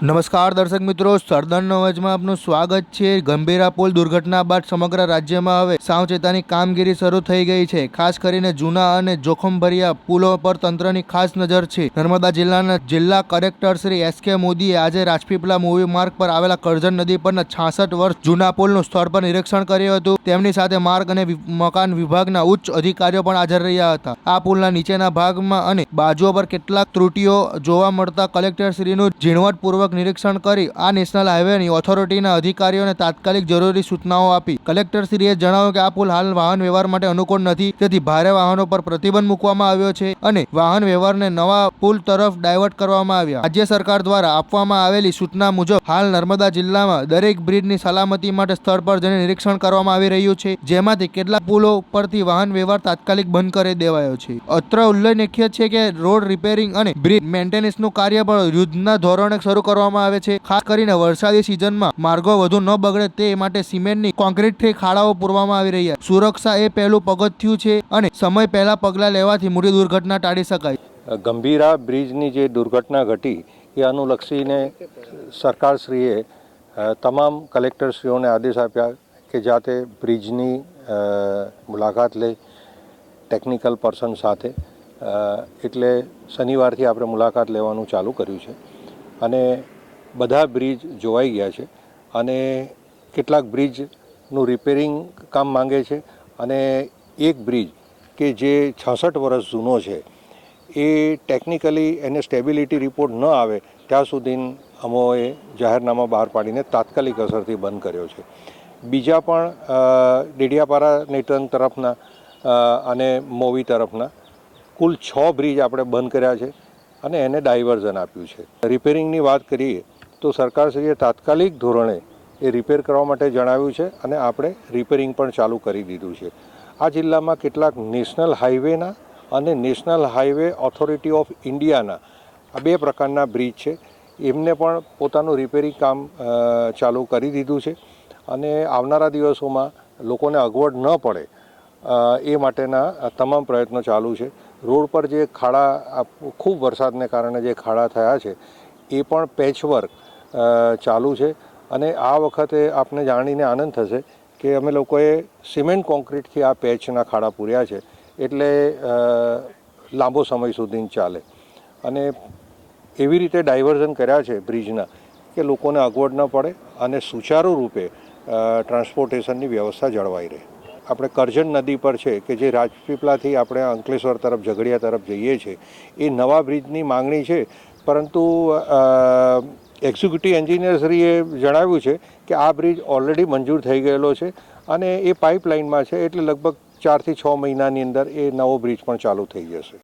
નમસ્કાર દર્શક મિત્રો, સરદાર નવાજમાં આપનું સ્વાગત છે. ગંભીરા પુલ દુર્ઘટના બાદ સમગ્ર રાજ્યમાં હવે સાવચેતાની કામગીરી શરૂ થઈ ગઈ છે. ખાસ કરીને જૂના અને જોખમભર્યા પુલો પર તંત્રની ખાસ નજર છે. નર્મદા જિલ્લાના જિલ્લા કલેક્ટર શ્રી એસ કે મોદીએ આજે રાજપીપળા મૂવી માર્ગ પર આવેલા કરજણ નદી પરના છાસઠ વર્ષ જૂના પુલનું સ્થળ પર નિરીક્ષણ કર્યું હતું. તેમની સાથે માર્ગ અને મકાન વિભાગના ઉચ્ચ અધિકારીઓ પણ હાજર રહ્યા હતા. આ પુલના નીચેના ભાગમાં અને બાજુઓ પર કેટલાક ત્રુટીઓ જોવા મળતા કલેક્ટરશ્રીનું ઝીણવટપૂર્વક નિરીક્ષણ કરી આ નેશનલ હાઈવેની ઓથોરિટીના અધિકારીઓને તાત્કાલિક જરૂરી સૂચનાઓ આપી. કલેક્ટરશ્રીએ જણાવ્યું કે આ પુલ હાલ વાહન વ્યવહાર માટે અનુકૂળ નથી, તેથી ભારે વાહનો પર પ્રતિબંધ મૂકવામાં આવ્યો છે અને વાહન વ્યવહારને નવા પુલ તરફ ડાયવર્ટ કરવામાં આવ્યા. રાજ્ય સરકાર દ્વારા આપવામાં આવેલી સૂચના મુજબ, હાલ નર્મદા જિલ્લામાં દરેક બ્રિજની સલામતી માટે સ્થળ પર જઈને નિરીક્ષણ કરવામાં આવી રહ્યું છે, જેમાંથી કેટલાક પુલો પરથી વાહન વ્યવહાર તાત્કાલિક બંધ કરી દેવાયો છે. અત્ર ઉલ્લેખનીય છે કે રોડ રિપેરિંગ અને બ્રિજ મેન્ટેનન્સનું કાર્ય પણ યુદ્ધના ધોરણે શરૂ કરવામાં આવે છે. ખાસ કરીને વરસાદી સિઝનમાં માર્ગો વધુ ન બગડે તે માટે સિમેન્ટની કોન્ક્રીટથી ખાડાઓ પૂરવામાં આવી રહ્યા. સુરક્ષા એ પહેલું પગથિયું છે અને સમય પહેલા પગલાં લેવાથી મોટી દુર્ઘટના ટાળી શકાય. ગંભીરા બ્રિજની જે દુર્ઘટના ઘટી, એ અનુલક્ષીને સરકારશ્રીએ તમામ કલેક્ટરશ્રીઓને આદેશ આપ્યા કે જાતે બ્રિજની મુલાકાત લે ટેકનિકલ પર્સન સાથે. એટલે શનિવારથી આપણે મુલાકાત લેવાનું ચાલુ કર્યું છે. અને બધા બ્રિજ જોવાઈ ગયા છે અને કેટલાક બ્રિજનું રિપેરિંગ કામ માંગે છે અને એક બ્રિજ કે જે છાસઠ વર્ષ જૂનો છે, એ ટેકનિકલી એને સ્ટેબિલિટી રિપોર્ટ ન આવે ત્યાં સુધી અમોએ જાહેરનામા બહાર પાડીને તાત્કાલિક અસરથી બંધ કર્યો છે. બીજા પણ ડેડિયાપારા ડેડિયાપાડા તરફના અને મોવી તરફના કુલ છ બ્રિજ આપણે બંધ કર્યા છે. અને એને ડાયવર્ઝન આપ્યું છે. રિપેરિંગની વાત કરીએ તો સરકારશ્રીએ તાત્કાલિક ધોરણે એ રિપેર કરવા માટે જણાવ્યું છે અને આપણે રિપેરિંગ પણ ચાલુ કરી દીધું છે. આ જિલ્લામાં કેટલાક નેશનલ હાઈવેના અને નેશનલ હાઈવે ઓથોરિટી ઓફ ઇન્ડિયાના આ બે પ્રકારના બ્રિજ છે. એમને પણ પોતાનું રિપેરિંગ કામ ચાલુ કરી દીધું છે અને આવનારા દિવસોમાં લોકોને અગવડ ન પડે એ માટેના તમામ પ્રયત્નો ચાલુ છે. રોડ પર જે ખાડા ખૂબ વરસાદને કારણે જે ખાડા થયા છે, એ પણ પેચવર્ક ચાલુ છે. અને આ વખતે આપને જાણીને આનંદ થશે કે અમે લોકોએ સિમેન્ટ કોન્ક્રીટથી આ પેચના ખાડા પૂર્યા છે. એટલે લાંબો સમય સુધી ચાલે. અને એવી રીતે ડાયવર્ઝન કર્યા છે બ્રિજના કે લોકોને અગવડ ન પડે અને સુચારુ રૂપે ટ્રાન્સપોર્ટેશનની વ્યવસ્થા જળવાઈ રહે. આપણે કરજણ નદી પર છે કે જે રાજપીપળાથી આપણે અંકલેશ્વર તરફ, ઝઘડિયા તરફ જઈએ છીએ, એ નવા બ્રિજની માંગણી છે. પરંતુ એક્ઝિક્યુટિવ એન્જિનિયરશ્રીએ જણાવ્યું છે કે આ બ્રિજ ઓલરેડી મંજૂર થઈ ગયેલો છે અને એ પાઇપલાઇનમાં છે એટલે લગભગ ચારથી છ મહિનાની અંદર એ નવો બ્રિજ પણ ચાલુ થઈ જશે.